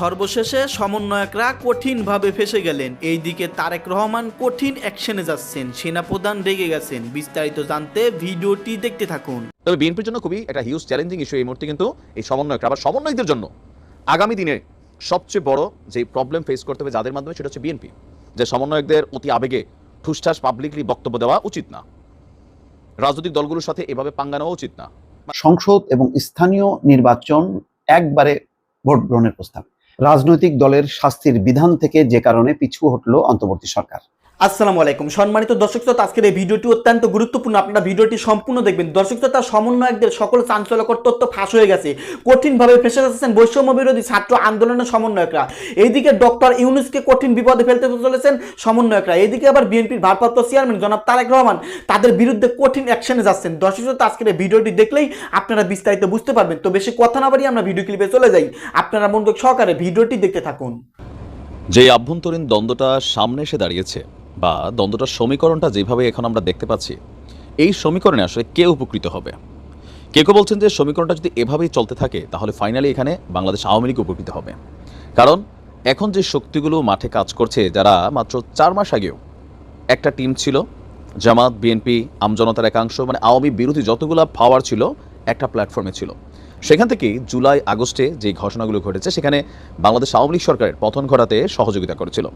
সর্বশেষে সমন্বয়করা কঠিনভাবে ফেসে গেলেন। এইদিকে তারেক রহমান কঠিন অ্যাকশনে যাচ্ছেন। সেনাপ্রধান রেগে গেছেন। বিস্তারিত জানতে ভিডিওটি দেখতে থাকুন। তবে বিএনপির জন্য খুবই একটা হিউজ চ্যালেঞ্জিং ইস্যু এই মুহূর্তে কিন্তু এই সমন্বয়করা আবার সমন্বয়কদের জন্য। আগামী দিনে সবচেয়ে বড় যে প্রবলেম ফেস করতে হবে যাদের মাধ্যমে সেটা হচ্ছে বিএনপি। যে সমন্বয়কদের অতি আবেগে ঠুসঠাস পাবলিকলি বক্তব্য দেওয়া উচিত না। রাজনৈতিক দলগুলোর সাথে এভাবে পাঙ্গা নেওয়া উচিত না। সংসদ এবং স্থানীয় নির্বাচন একবারে ভোট গ্রহণের প্রস্তাব। রাজনৈতিক দলের শাস্তির বিধান থেকে যে কারণে পিছু হটল অন্তর্বর্তী সরকার। আসসালামু আলাইকুম। সম্মানিত দর্শক শ্রোতা, আজকের এই ভিডিওটি অত্যন্ত গুরুত্বপূর্ণ। আপনারা ভিডিওটি সম্পূর্ণ দেখবেন। দর্শক শ্রোতা, সমন্বয়কদের সকল চাঞ্চল্যকর তথ্য ফাঁস হয়ে গেছে। কঠিনভাবে ফেসে যাচ্ছেন বৈষম্য বিরোধী ছাত্র আন্দোলনের সমন্বয়করা। এইদিকে ডক্টর ইউনুসকে কঠিন বিপদে ফেলতে চলেছেন সমন্বয়করা। এইদিকে আবার বিএনপির ভারপ্রাপ্ত চেয়ারম্যান জনাব তারেক রহমান তাদের বিরুদ্ধে কঠিন অ্যাকশনে যাচ্ছেন। দর্শক শ্রোতা, আজকের এই ভিডিওটি দেখলেই আপনারা বিস্তারিত বুঝতে পারবেন। তো বেশি কথা না বাড়িয়ে আমরা ভিডিও ক্লিপে চলে যাই। আপনারা মনোযোগ সহকারে ভিডিওটি দেখতে থাকুন। যে আভ্যন্তরীণ দ্বন্দ্বটা সামনে এসে দাঁড়িয়েছে বা দ্বন্দ্বটার সমীকরণটা যেভাবে এখন আমরা দেখতে পাচ্ছি, এই সমীকরণে আসলে কে উপকৃত হবে? কেউ কেউ বলছেন যে সমীকরণটা যদি এভাবেই চলতে থাকে, তাহলে ফাইনালি এখানে বাংলাদেশ আওয়ামী লীগ উপকৃত হবে। কারণ এখন যে শক্তিগুলো মাঠে কাজ করছে, যারা মাত্র চার মাস আগেও একটা টিম ছিল, জামাত বিএনপি আমজনতার একাংশ মানে আওয়ামী বিরোধী যতগুলো পাওয়ার ছিল, একটা প্ল্যাটফর্মে ছিল। সেখান থেকে জুলাই, আগস্টে যে ঘটনাগুলো ঘটেছে, সেখানে বাংলাদেশ আওয়ামী লীগ সরকারের পতন ঘটাতে সহযোগিতা করেছিল।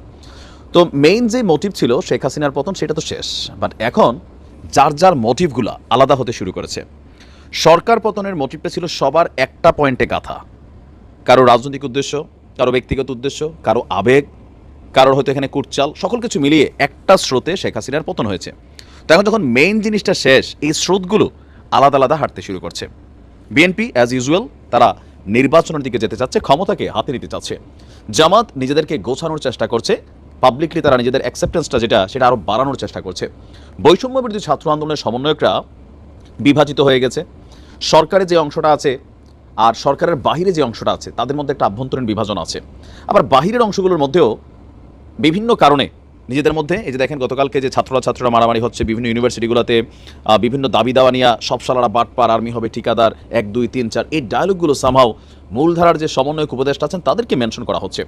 তো মেইন যে মোটিভ ছিল শেখ হাসিনার পতন, সেটা তো শেষ। বাট এখন যার যার মোটিভগুলো আলাদা হতে শুরু করেছে। সরকার পতনের মোটিভটা ছিল সবার একটা পয়েন্টে গাথা। কারও রাজনৈতিক উদ্দেশ্য, কারও ব্যক্তিগত উদ্দেশ্য, কারও আবেগ, কারোর হয়তো এখানে কুটচাল, সকল কিছু মিলিয়ে একটা স্রোতে শেখ হাসিনার পতন হয়েছে। তো এখন যখন মেইন জিনিসটা শেষ, এই স্রোতগুলো আলাদা আলাদা হাঁটতে শুরু করছে। বিএনপি অ্যাজ ইউজুয়াল তারা নির্বাচনের দিকে যেতে চাচ্ছে, ক্ষমতাকে হাতে নিতে চাচ্ছে। জামাত নিজেদেরকে গোছানোর চেষ্টা করছে পাবলিকলি তারা নিজেদের অ্যাকসেপ্টেন্সটা যেটা, সেটা আরও বাড়ানোর চেষ্টা করছে। বৈষম্য বিরোধী ছাত্র আন্দোলনের সমন্বয়করা বিভাজিত হয়ে গেছে। সরকারের যে অংশটা আছে আর সরকারের বাহিরে যে অংশটা আছে, তাদের মধ্যে একটা আভ্যন্তরীণ বিভাজন আছে। আবার বাহিরের অংশগুলোর মধ্যেও বিভিন্ন কারণে নিজেদের মধ্যে, এই যে দেখেন গতকালকে যে ছাত্ররা ছাত্ররা মারামারি হচ্ছে, বিভিন্ন ইউনিভার্সিটিগুলোতে বিভিন্ন দাবি দাওয়া নিয়ে সব সালারা বাটপার, আর্মি হবে ঠিকাদার, এক, দুই, তিন, চার, এই ডায়লগগুলো সামহাও মূলধারার যে সমন্বয়ক উপদেষ্টা আছেন, তাদেরকে মেনশন করা হচ্ছে।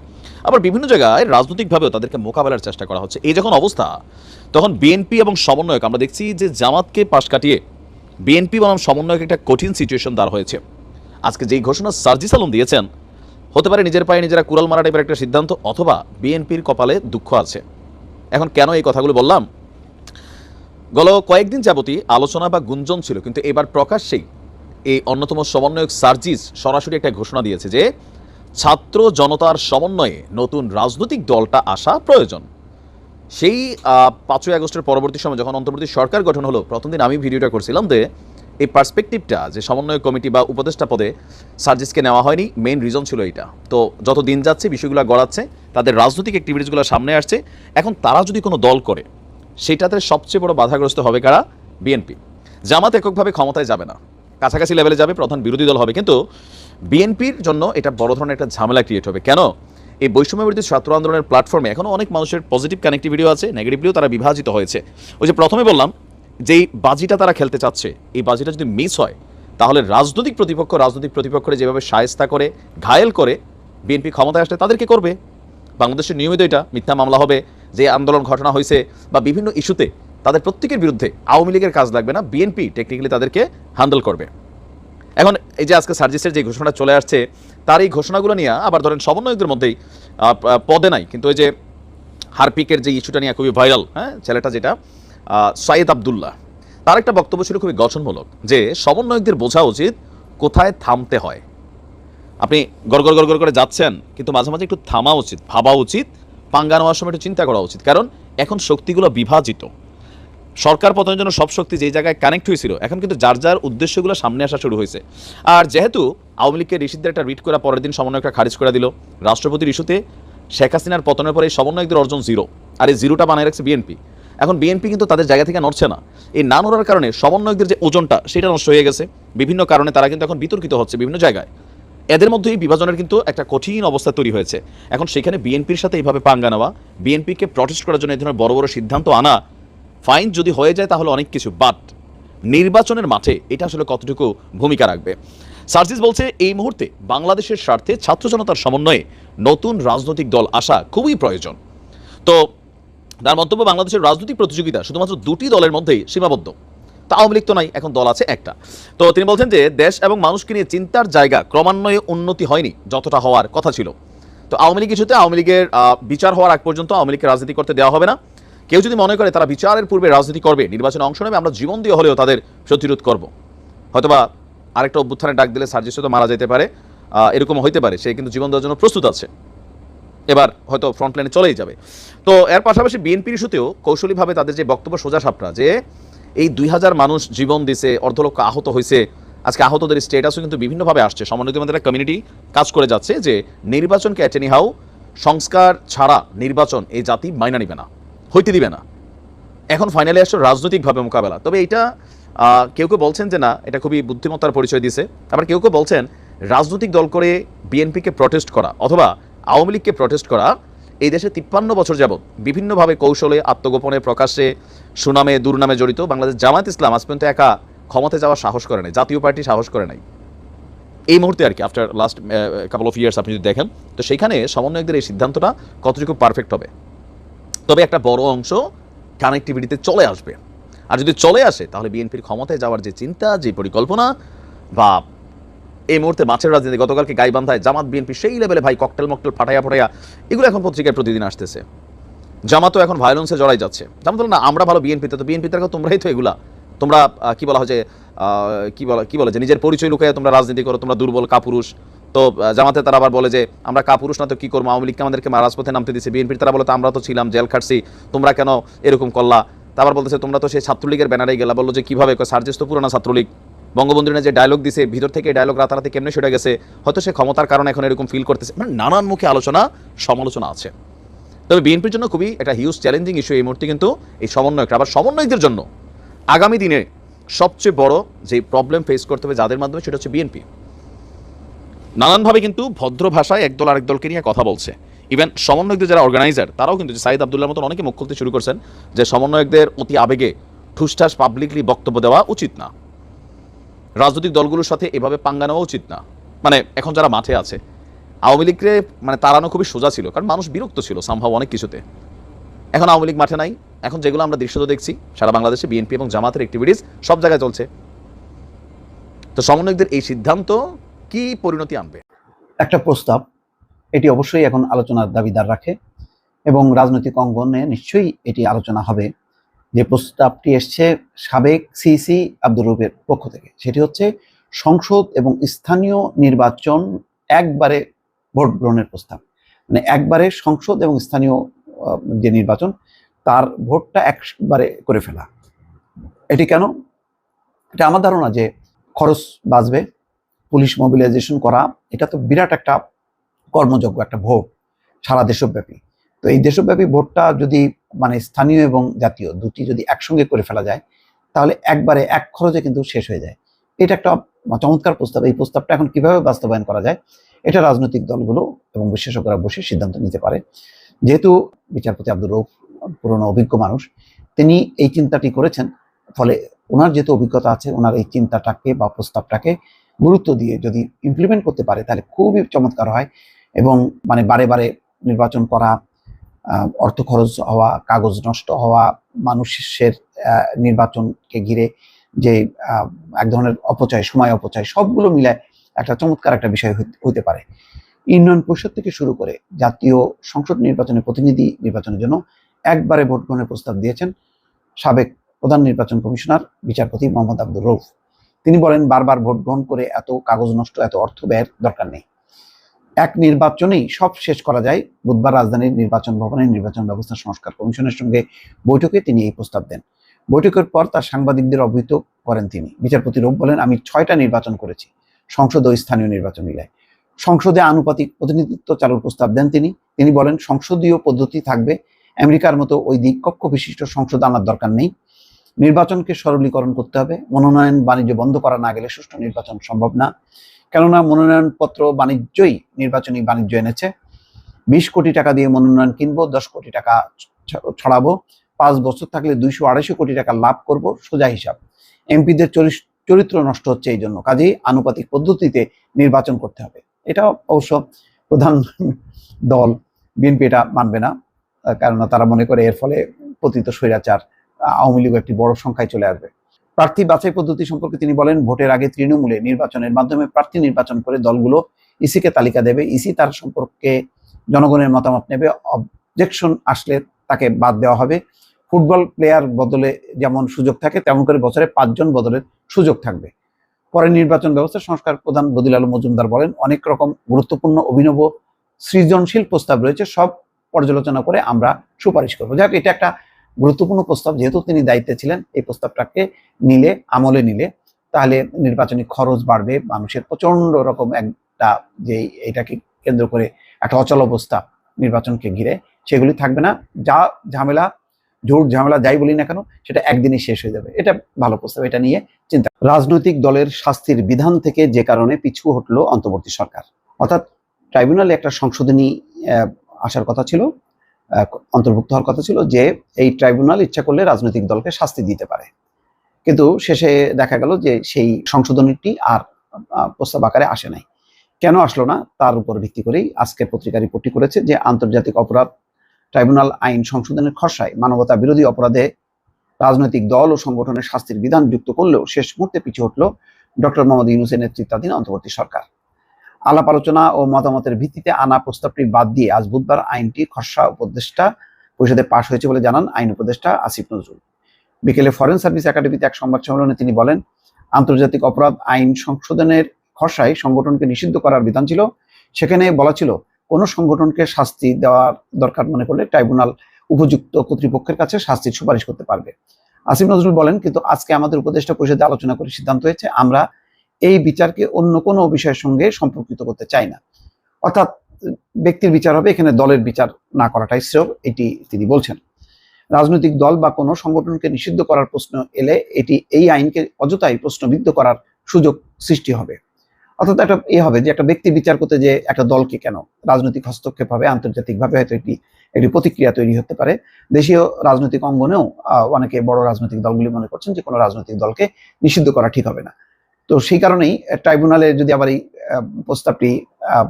আবার বিভিন্ন জায়গায় রাজনৈতিকভাবেও তাদেরকে মোকাবেলার চেষ্টা করা হচ্ছে। এই যখন অবস্থা, তখন বিএনপি এবং সমন্বয়ক, আমরা দেখছি যে জামাতকে পাশ কাটিয়ে বিএনপি বনাম সমন্বয়ক একটা কঠিন সিচুয়েশন দাঁড় হয়েছে। আজকে যেই ঘোষণা সার্জিস আলম দিয়েছেন, হতে পারে নিজের পায়ে নিজেরা কুড়াল মারা টাইপের একটা সিদ্ধান্ত, অথবা বিএনপির কপালে দুঃখ আছে। এখন কেন এই কথাগুলো বললাম? গত কয়েকদিন যাবতই আলোচনা বা গুঞ্জন ছিল, কিন্তু এবার প্রকাশ্যেই এই অন্যতম সমন্বয়ক সার্জিস সরাসরি একটা ঘোষণা দিয়েছে যে ছাত্র জনতার সমন্বয়ে নতুন রাজনৈতিক দলটা আসা প্রয়োজন। সেই পাঁচই আগস্টের পরবর্তী সময় যখন অন্তর্বর্তী সরকার গঠন হলো, প্রথম দিন আমি ভিডিওটা করছিলাম যে এই পার্সপেক্টিভটা, যে সমন্বয় কমিটি বা উপদেষ্টা পদে সার্জিসকে নেওয়া হয়নি, মেইন রিজন ছিল এটা তো যত দিন যাচ্ছে, বিষয়গুলো গড়াচ্ছে, তাদের রাজনৈতিক অ্যাক্টিভিটিসগুলো সামনে আসছে। এখন তারা যদি কোনো দল করে, সেটাতে সবচেয়ে বড় বাধাগ্রস্ত হবে কারা? বিএনপি। জামাত এককভাবে ক্ষমতায় যাবে না। কাছাকাছি লেভেলে যাবে, প্রধান বিরোধী দল হবে। কিন্তু বিএনপির জন্য এটা বড় ধরনের একটা ঝামেলা ক্রিয়েট হবে। কেন? এই বৈষম্য বিরোধী ছাত্র আন্দোলনের প্ল্যাটফর্মে এখনও অনেক মানুষের পজিটিভ কানেক্টিভিটিও আছে নেগেটিভলিও তারা বিভাজিত হয়েছে। ওই যে প্রথমে বললাম, যেই বাজিটা তারা খেলতে চাচ্ছে, এই বাজিটা যদি মিস হয়, তাহলে রাজনৈতিক প্রতিপক্ষ, রাজনৈতিক প্রতিপক্ষরে যেভাবে সায়স্তা করে, ঘায়েল করে বিএনপি ক্ষমতায় আসলে তাদেরকে করবে? বাংলাদেশের নিয়মিত এটা মিথ্যা মামলা হবে, যে আন্দোলন ঘটনা হয়েছে, বা বিভিন্ন ইস্যুতে তাদের প্রত্যেকের বিরুদ্ধে আওয়ামী লীগের কাজ লাগবে না, বিএনপি টেকনিক্যালি তাদেরকে হ্যান্ডেল করবে। এখন এই যে আজকে সার্জিসের যে ঘোষণাটা চলে আসছে, তার এই ঘোষণাগুলো নিয়ে আবার ধরেন সমন্বয়কদের মধ্যেই পদে নাই। কিন্তু ওই যে হারপিকের যে ইস্যুটা নিয়ে খুবই ভাইরাল হ্যাঁ ছেলেটা যেটা সাইয়েদ আবদুল্লাহ, তার একটা বক্তব্য ছিল খুবই গঠনমূলক, যে সমন্বয়কদের বোঝা উচিত কোথায় থামতে হয়। আপনি গড়গড় গড়গড় করে যাচ্ছেন, কিন্তু মাঝে মাঝে একটু থামা উচিত, ভাবা উচিত, পাঙ্গা নেওয়ার সময় একটু চিন্তা করা উচিত। কারণ এখন শক্তিগুলো বিভাজিত। সরকার পতনের জন্য সব শক্তি যেই জায়গায় কানেক্ট হয়েছিল, এখন কিন্তু যার যার উদ্দেশ্যগুলো সামনে আসা শুরু হয়েছে। আর যেহেতু আওয়ামী লীগকে ঋষিদের একটা রিট করা পরের দিন সমন্বয়করা খারিজ করে দিল রাষ্ট্রপতির ইস্যুতে শেখ হাসিনার পতনের পরে এই সমন্বয়কদের অর্জন জিরো আর এই জিরোটা বানায় রাখছে বিএনপি এখন বিএনপি কিন্তু তাদের জায়গা থেকে নড়ছে না। এই না নড়ার কারণে সমন্বয়কদের যে ওজনটা, সেটা নষ্ট হয়ে গেছে। বিভিন্ন কারণে তারা কিন্তু এখন বিতর্কিত হচ্ছে বিভিন্ন জায়গায়। এদের মধ্যে এই বিভাজনের কিন্তু একটা কঠিন অবস্থা তৈরি হয়েছে। এখন সেখানে বিএনপির সাথে এইভাবে পাঙ্গা নেওয়া বিএনপিকে প্রটেস্ট করার জন্য এই ধরনের বড় বড় সিদ্ধান্ত আনা ফাইন যদি হয়ে যায় তাহলে অনেক কিছু বাট নির্বাচনের মাঠে এটা আসলে কতটুকু ভূমিকা রাখবে? সার্জিস বলছে, এই মুহূর্তে বাংলাদেশের স্বার্থে ছাত্র জনতার সমন্বয়ে নতুন রাজনৈতিক দল আসা খুবই প্রয়োজন। তো তার মন্তব্য, বাংলাদেশের রাজনৈতিক প্রতিযোগিতা শুধুমাত্র দুটি দলের মধ্যেই সীমাবদ্ধ। তা আওয়ামী লীগ তো নাই, এখন দল আছে একটা। তো তিনি বলছেন যে, দেশ এবং মানুষকে নিয়ে চিন্তার জায়গা ক্রমান্বয়ে উন্নতি হয়নি, যতটা হওয়ার কথা ছিল। তো আওয়ামী লীগ কিছুতে আওয়ামী লীগের বিচার হওয়ার আগ পর্যন্ত আওয়ামী লীগকে রাজনীতি করতে দেওয়া হবে না। কেউ যদি মনে করে তারা বিচারের পূর্বে রাজনীতি করবে, নির্বাচনে অংশ নেবে, আমরা জীবন দিয়ে হলেও তাদের প্রতিরোধ করব। হয়তোবা আরেকটা অভ্যুত্থানের ডাক দিলে সার্জিস তো মারা যেতে পারে এরকম হইতে পারে, সে কিন্তু জীবন দেওয়ার জন্য প্রস্তুত আছে। এবার হয়তো ফ্রন্ট লাইনে চলেই যাবে। তো এর পাশাপাশি বিএনপির ইস্যুতেও কৌশলীভাবে তাদের যে বক্তব্য সোজা সাপটা, যে এই দুই হাজার মানুষ জীবন দিছে, অর্ধলক্ষ আহত হয়েছে আজকে আহতদের স্টেটাসও কিন্তু বিভিন্নভাবে আসছে। সমন্বিত আমাদের কমিউনিটি কাজ করে যাচ্ছে যে নির্বাচনকে অ্যাটেনি হাউ সংস্কার ছাড়া নির্বাচন এই জাতি মাইনা নিবে না। হইতে দিবে না। এখন ফাইনালি আসছে রাজনৈতিকভাবে মোকাবেলা। তবে এটা কেউ কেউ বলছেন যে না, এটা খুবই বুদ্ধিমত্তার পরিচয় দিছে। আবার কেউ কেউ বলছেন, রাজনৈতিক দল করে বিএনপিকে প্রটেস্ট করা অথবা আওয়ামী লীগকে প্রটেস্ট করা, এই দেশে তিপ্পান্ন বছর যাবৎ বিভিন্নভাবে কৌশলে, আত্মগোপনে, প্রকাশ্যে, সুনামে, দুর্নামে জড়িত বাংলাদেশ জামায়াত ইসলাম আজ পর্যন্ত একা ক্ষমতায় যাওয়ার সাহস করে নাই, জাতীয় পার্টি সাহস করে নাই। এই মুহূর্তে আর কি after last couple of years আপনি যদি দেখেন, তো সেখানে সমন্বয়কদের এই সিদ্ধান্তটা কতটুকু পারফেক্ট হবে? তবে একটা বড় অংশ কানেক্টিভিটিতে চলে আসবে। আর যদি চলে আসে, তাহলে বিএনপির ক্ষমতায় যাওয়ার যে চিন্তা, যে পরিকল্পনা, বা এই মুহূর্তে মাছের রাজনীতি, গতকালকে গাইবান্ধায় জামাত বিএনপি সেই লেভেলে ভাই ককটেল মকটেল ফাটাইয়া ফাটাইয়া এগুলো এখন পত্রিকায় প্রতিদিন আসতেছে। জামাতও এখন ভায়োলেন্সে জড়াই যাচ্ছে। জামাত না, আমরা ভালো বিএনপিতে তো বিএনপিতে রাখো তোমরাই তো এগুলা। তোমরা কি বলা হয় যে কি বলা, কি বলে যে, নিজের পরিচয় লুকাইয়া তোমরা রাজনীতি করো, তোমরা দুর্বল, কাপুরুষ। তো জামাতে তারা আবার বলে যে, আমরা কাপুরুষ না তো কি করব? আওয়ামী লীগকে আমাদেরকে রাজপথে নামতে দিচ্ছে বিএনপির তারা বলে, তো আমরা তো ছিলাম, জেল খাটছি। তোমরা কেন এরকম করলা? তারপর বলতেছে, তোমরা তো সেই ছাত্রলীগের ব্যানারে গেলা। বলল যে, কীভাবে সার্জেস তো পুরোনো ছাত্রলীগ। বঙ্গবন্ধুরা যে ডায়লগ দিছে, ভিতর থেকে ডায়লগ রাতারাতি কেমনে সেটা গেছে। হয়তো সে ক্ষমতার কারণে এখন এরকম ফিল করতেছে। মানে নানান মুখে আলোচনা, সমালোচনা আছে। তবে বিএনপির জন্য খুবই একটা হিউজ চ্যালেঞ্জিং ইস্যু এই মুহূর্তে কিন্তু এই সমন্বয়করা, আবার সমন্বয়কদের জন্য। আগামী দিনে সবচেয়ে বড় যে প্রবলেম ফেস করতে হবে যাদের মাধ্যমে, সেটা হচ্ছে বিএনপি। নানানভাবে কিন্তু ভদ্র ভাষায় একদল আরেক দলকে নিয়ে কথা বলছে। ইভেন সমন্বয়কদের যারা অর্গানাইজার তারাও কিন্তু সাইদ আবদুল্লার মতন অনেকে মুখ খুলতে শুরু করছেন যে সমন্বয়কদের অতি আবেগে ঠুসঠাস পাবলিকলি বক্তব্য দেওয়া উচিত না। রাজনৈতিক দলগুলোর সাথে এভাবে পাঙ্গা নেওয়া উচিত না। মানে এখন যারা মাঠে আছে, আওয়ামী লীগকে মানে তাড়ানো খুবই সোজা ছিল, কারণ মানুষ বিরক্ত ছিল সম্ভব অনেক কিছুতে। এখন আওয়ামী লীগ মাঠে নাই। এখন যেগুলো আমরা দৃশ্য তো দেখছি, সারা বাংলাদেশে বিএনপি এবং জামাতের অ্যাক্টিভিটিস সব জায়গায় চলছে। তো সমন্বয়কদের এই সিদ্ধান্ত কি পরিণতি আনবে? একটা প্রস্তাব, এটি অবশ্যই এখন আলোচনার দাবিদার রাখে এবং রাজনৈতিক অঙ্গনে নিশ্চয়ই এটি আলোচনা হবে। যে প্রস্তাবটি এসছে সাবেক সিসি আব্দুর রুবের পক্ষ থেকে, সেটি হচ্ছে সংসদ এবং স্থানীয় নির্বাচন একবারে ভোট গ্রহণের প্রস্তাব। মানে একবারে সংসদ এবং স্থানীয় যে নির্বাচন, তার ভোটটা একবারে করে ফেলা। এটি কেন? এটা আমার ধারণা যে খরচ বাঁচবে। পুলিশ মোবিলাইজেশন করা, এটা তো বিরাট একটা কর্মযোগ্য, একটা ভোট সারা দেশব্যাপী। তো এই দেশব্যাপী ভোটটা যদি মানে স্থানীয় এবং জাতীয় দুটি যদি একসঙ্গে করে ফেলা যায়, তাহলে একবারে এক খরচে কিন্তু শেষ হয়ে যায়। এটা একটা চমৎকার প্রস্তাব। এই প্রস্তাবটা এখন কীভাবে বাস্তবায়ন করা যায়, এটা রাজনৈতিক দলগুলো এবং বিশেষজ্ঞরা বসে সিদ্ধান্ত নিতে পারে। যেহেতু বিচারপতি আব্দুর রৌফ পুরনো অভিজ্ঞ মানুষ, তিনি এই চিন্তাটি করেছেন। ফলে ওনার যেহেতু অভিজ্ঞতা আছে, ওনার এই চিন্তাটাকে বা প্রস্তাবটাকে গুরুত্ব দিয়ে যদি ইমপ্লিমেন্ট করতে পারে, তাহলে খুবই চমৎকার হয়। এবং মানে বারে বারে নির্বাচন করা অর্থ খরচ হওয়া, কাগজ নষ্ট হওয়া, মানুষের নির্বাচনকে ঘিরে যে এক ধরনের অপচয়, সময় অপচয়, সবগুলো মিলায় একটা চমৎকার একটা বিষয় হতে পারে। ইউনিয়ন পরিষদ থেকে শুরু করে জাতীয় সংসদ নির্বাচনের প্রতিনিধি নির্বাচনের জন্য একবারে ভোট গ্রহণের প্রস্তাব দিয়েছেন সাবেক প্রধান নির্বাচন কমিশনার, বিচারপতি মোহাম্মদ আব্দুর রৌফ তিনি বলেন, বারবার ভোট গ্রহণ করে এত কাগজ নষ্ট, এত অর্থ ব্যয়ের দরকার নেই। এক নির্বাচনেই সব শেষ করা যায়। বুধবার রাজধানীর নির্বাচন ভবনে নির্বাচন ব্যবস্থা সংস্কার কমিশনের সঙ্গে বৈঠকে তিনি এই প্রস্তাব দেন। বৈঠকের পর তার সাংবাদিকদের অবহিত করেন তিনি। বিচারপতি রূপ বলেন, আমি ছয়টা নির্বাচন করেছি, সংসদ ও স্থানীয় নির্বাচন মিলায় সংসদে আনুপাতিক প্রতিনিধিত্ব চালুর প্রস্তাব দেন তিনি। তিনি বলেন, সংসদীয় পদ্ধতি থাকবে। আমেরিকার মতো ওই দ্বিকক্ষ বিশিষ্ট সংসদ আনার দরকার নেই। নির্বাচনকে সরলীকরণ করতে হবে। মনোনয়ন বাণিজ্য বন্ধ করা না গেলে সুষ্ঠু নির্বাচন সম্ভব না। কেননা মনোনয়নপত্র বাণিজ্যই নির্বাচনী বাণিজ্য এনেছে। বিশ কোটি টাকা দিয়ে মনোনয়ন কিনবো, দশ কোটি টাকা ছড়াবো। পাঁচ বছর থাকলে দুইশো আড়াইশো কোটি টাকা লাভ করব, সোজা হিসাব। এমপিদের চরিত্র নষ্ট হচ্ছে এই জন্য। কাজেই আনুপাতিক পদ্ধতিতে নির্বাচন করতে হবে। এটা অবশ্য প্রধান দল, বিএনপি এটা মানবে না। কেননা তারা মনে করে এর ফলে পতিত স্বৈরাচার আওয়ামী লীগ একটি বড় সংখ্যায় চলে আসবে। প্রার্থী বাছাই পদ্ধতি সম্পর্কে তিনি বলেন, ভোটের আগে তৃণমূলে নির্বাচনের মাধ্যমে প্রার্থী নির্বাচন করে দলগুলো ইসিকে তালিকা দেবে। ইসি তার সম্পর্কে জনগণের মতামত নেবে। অবজেকশন আসলে তাকে বাদ দেওয়া হবে। ফুটবল প্লেয়ার বদলে যেমন সুযোগ থাকে, তেমন করে বছরে পাঁচজন বদলের সুযোগ থাকবে। পরে নির্বাচন ব্যবস্থা সংস্কার প্রধান বদিল আলম মজুমদার বলেন, অনেক রকম গুরুত্বপূর্ণ অভিনব সৃজনশীল প্রস্তাব রয়েছে, সব পর্যালোচনা করে আমরা সুপারিশ করব। যাক, এটা একটা গুরুত্বপূর্ণ প্রস্তাব, যেহেতু তিনি দায়িত্বে ছিলেন, এই প্রস্তাবটাকে নিলে, আমলে নিলে, তাহলে নির্বাচনী খরচ বাড়বে, মানুষের প্রচণ্ড রকম একটা যে এটাকে কেন্দ্র করে একটা অচল অবস্থা নির্বাচনকে ঘিরে, সেগুলি থাকবে না। যা ঝামেলা, জোর ঝামেলা যাই বলি না কেন, সেটা একদিনই শেষ হয়ে যাবে। এটা ভালো প্রস্তাব, এটা নিয়ে চিন্তা। রাজনৈতিক দলের শাস্তির বিধান থেকে যে কারণে পিছু হটলো অন্তর্বর্তী সরকার। অর্থাৎ ট্রাইব্যুনালে একটা সংশোধনী আসার কথা ছিল। অন্তর্ভুক্ত হওয়ার কথা ছিল যে এই ট্রাইব্যুনাল ইচ্ছা করলে রাজনৈতিক দলকে শাস্তি দিতে পারে। কিন্তু শেষে দেখা গেল যে সেই সংশোধনীটি আর প্রস্তাব আকারে আসে নাই। কেন আসলো না? তার উপর ভিত্তি করেই আজকে পত্রিকা রিপোর্টটি করেছে যে আন্তর্জাতিক অপরাধ ট্রাইব্যুনাল আইন সংশোধনের খসায় মানবতা বিরোধী অপরাধে রাজনৈতিক দল ও সংগঠনের শাস্তির বিধান যুক্ত করলেও শেষ মুহূর্তে পিছু হটল ডক্টর মোহাম্মদ ইউনুসের নেতৃত্বাধীন অন্তর্বর্তী সরকার। আলাপ আলোচনা ও মতামতের ভিত্তিতে আনা প্রস্তাবটি বাদ দিয়ে আজ বুধবার আইনটি খসড়া উপদেষ্টা পরিষদে পাশ হয়েছে বলে জানান আইন উপদেষ্টা আসিফ নজরুল। বিকেলে ফরেন সার্ভিস একাডেমিতে এক সংবাদ সম্মেলনে তিনি বলেন, আন্তর্জাতিক অপরাধ আইন সংশোধনের খসায় সংগঠনকে নিষিদ্ধ করার বিধান ছিল। সেখানে বলা ছিল, কোনো সংগঠনকে শাস্তি দেওয়ার দরকার মনে করলে ট্রাইব্যুনাল উপযুক্ত কর্তৃপক্ষের কাছে শাস্তির সুপারিশ করতে পারবে। আসিফ নজরুল বলেন, কিন্তু আজকে আমাদের উপদেষ্টা পরিষদে আলোচনা করে সিদ্ধান্ত হয়েছে, আমরা এই বিচারকে অন্য কোনো বিষয়ের সঙ্গে সম্পর্কিত করতে চাই না। অর্থাৎ ব্যক্তির বিচার হবে, এখানে দলের বিচার না করাটাই শ্রেয়, এটি তিনি বলছেন। রাজনৈতিক দল বা কোনো সংগঠনকে নিষিদ্ধ করার প্রশ্ন এলে এটি এই আইনকে অযথাই প্রশ্নবিদ্ধ করার সুযোগ সৃষ্টি হবে। অর্থাৎ একটা এ হবে যে, একটা ব্যক্তি বিচার করতে যে একটা দলকে কেন? রাজনৈতিক হস্তক্ষেপ হবে, আন্তর্জাতিকভাবে হয়তো একটি একটি প্রতিক্রিয়া তৈরি হতে পারে। দেশীয় রাজনৈতিক অঙ্গনেও অনেকে বড় রাজনৈতিক দলগুলি মনে করছেন যে, কোনো রাজনৈতিক দলকে নিষিদ্ধ করা ঠিক হবে না। তো সেই কারণেই ট্রাইব্যুনালে যদি আবার এই প্রস্তাবটি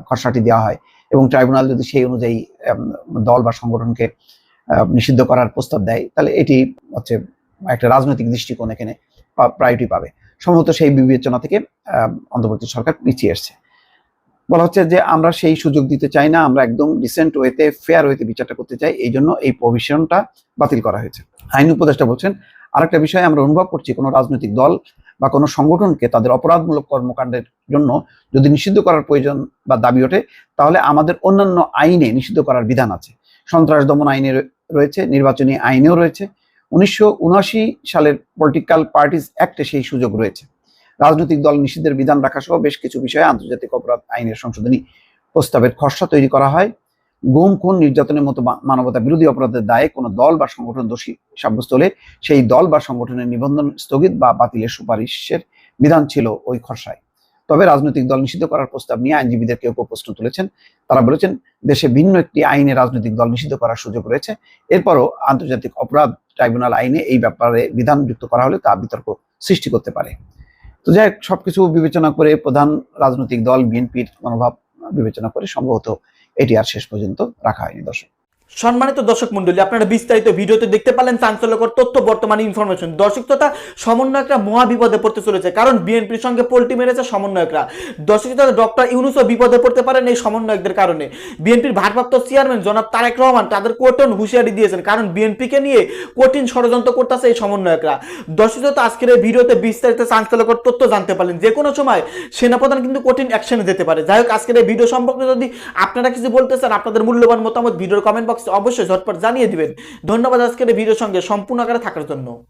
খসড়াটি দেওয়া হয় এবং ট্রাইব্যুনাল যদি সেই অনুযায়ী দল বা সংগঠনকে নিষিদ্ধ করার প্রস্তাব দেয়, তাহলে এটি হচ্ছে একটা রাজনৈতিক দৃষ্টিকোণ এখানে প্রায়োরিটি পাবে। সম্ভবত সেই বিবেচনা থেকে অন্তর্বর্তী সরকার পিছিয়ে এসছে বলা হচ্ছে যে আমরা সেই সুযোগ দিতে চাই না, আমরা একদম ডিসেন্ট ওয়েতে ফেয়ার ওয়েতে বিচারটা করতে চাই, এই জন্য এই প্রভিশনটা বাতিল করা হয়েছে। আইন উপদেষ্টা বলছেন, আরেকটা বিষয় আমরা অনুভব করছি, কোনো রাজনৈতিক দল বা কোনো সংগঠনকে তাদের অপরাধমূলক কর্মকাণ্ডের জন্য যদি নিষিদ্ধ করার প্রয়োজন বা দাবি ওঠে, তাহলে আমাদের অন্যান্য আইনে নিষিদ্ধ করার বিধান আছে। সন্ত্রাস দমন আইনে রয়ে- রয়েছে, নির্বাচনী আইনেও রয়েছে। উনিশশো সালের পলিটিক্যাল পার্টিস অ্যাক্টে সেই সুযোগ রয়েছে। রাজনৈতিক দল নিষিদ্ধের বিধান রাখা সহ বেশ কিছু বিষয়ে আন্তর্জাতিক অপরাধ আইনের সংশোধনী প্রস্তাবের খসড়া তৈরি করা হয়। গুম খুন নির্যাতনের মতো মানবতা বিরোধী অপরাধের দায়ে কোনো দল বা সংগঠন দোষী সাব্যস্ত হলে সেই দল বা সংগঠনের নিবন্ধন স্থগিত বা বাতিলের সুপারিশের বিধান ছিল ওই খসড়ায়। তবে রাজনৈতিক দল নিষিদ্ধ করার প্রস্তাব নিয়ে আইনজীবীদের কেউ কেউ প্রশ্ন তুলেছেন। তারা বলেছেন দেশে ভিন্ন একটি আইনে রাজনৈতিক দল নিষিদ্ধ করার সুযোগ রয়েছে। এরপরও আন্তর্জাতিক অপরাধ ট্রাইব্যুনাল আইনে এই ব্যাপারে বিধান যুক্ত করা হলে তা বিতর্ক সৃষ্টি করতে পারে। তো যাই হোক, সবকিছু বিবেচনা করে প্রধান রাজনৈতিক দল বিএনপির মনোভাব বিবেচনা করে সম্ভবত এটি আর শেষ পর্যন্ত রাখা হয়নি দর্শক। সম্মানিত দর্শক মন্ডলী আপনারা বিস্তারিত ভিডিওতে দেখতে পারলেন চাঞ্চল্যকর তথ্য, বর্তমানে ইনফরমেশন দর্শক তথা সমন্বয়করা মহা বিপদে পড়তে চলেছে, কারণ বিএনপির সঙ্গে পোল্টি মেরেছে সমন্বয়করা। দর্শক তথা ডক্টর ইউনুসও বিপদে পড়তে পারেন এই সমন্বয়কদের কারণে। বিএনপির ভারপ্রাপ্ত চেয়ারম্যান জনাব তারেক রহমান তাদের কঠিন হুঁশিয়ারি দিয়েছেন, কারণ বিএনপিকে নিয়ে কঠিন ষড়যন্ত্র করতেছে এই সমন্বয়করা। দর্শক তথা আজকের এই ভিডিওতে বিস্তারিত চাঞ্চল্যকর তথ্য জানতে পারলেন। যে কোনো সময় সেনাপ্রধান কিন্তু কঠিন অ্যাকশনে যেতে পারে। যাই হোক, আজকের এই ভিডিও সম্পর্কে যদি আপনারা কিছু বলতে চান, আপনাদের মূল্যবান মতামত ভিডিওর কমেন্ট অবশ্যই ঝটপট জানিয়ে দিবেন। ধন্যবাদ আজকের ভিডিওর সঙ্গে। সম্পূর্ণ আকারে থাকার জন্য।